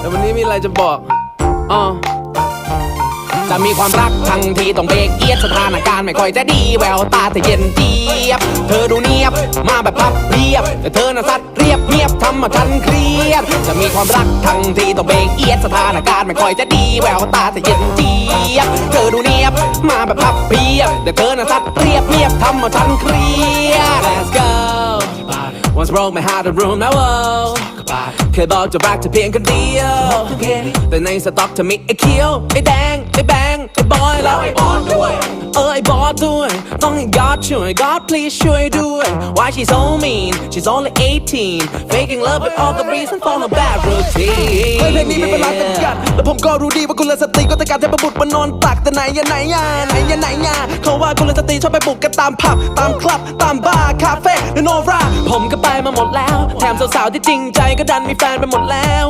แต่วันนี้มีอะไรจะบอกอ๋อจะมีความรักทั้งทีต้องเบรกเอียดสถานการณ์ไม่ค่อยจะดีแววตาเธอเย็นเจี๊ยบ เธอดูเนียบมาแบบพับเรียบ แต่เธอน่ะสัดเรียบเงียบทำมาฉันเครียด จะมีความรักทั้งทีต้องเบรกเอียดสถานการณ์ไม่ค่อยจะดีแววตาเธอเย็นเจี๊ยบ เธอดูเนียบมาแบบพับเพียบ แต่เธอน่ะสัดเรียบเงียบทำมาฉันเครียด Let's go Once broke my heart and ruined my world เคยบอกจะรักเธอเพียงคนเดียว แต่ในสต็อกเธอมีไอ้เขียว ไอ้แดง ไอ้แบงค์ไอ้บอย แล้วไอ้บอสด้วย เออไอ้บอสด้วย ต้องให้ God ช่วย God please ช่วยด้วย Why she's so mean she's only 18 faking love with all the reason for her bad routine เฮ้ยเพลงนี้ไม่เป็นไรกันกันแล้วผมก็รู้ดีว่ากุลสตรีก็ต้องการเทพบุตรมานอนตักแต่ไหนยะไหนยะไหนยะไหนยะเขาว่ากุลสตรีชอบไปบุกกันตามผับตามคลับตามบาร์ ผมก็ไปมาหมดแล้ว แถมสาวๆที่จริงใจก็ดันมีแฟนไปหมดแล้ว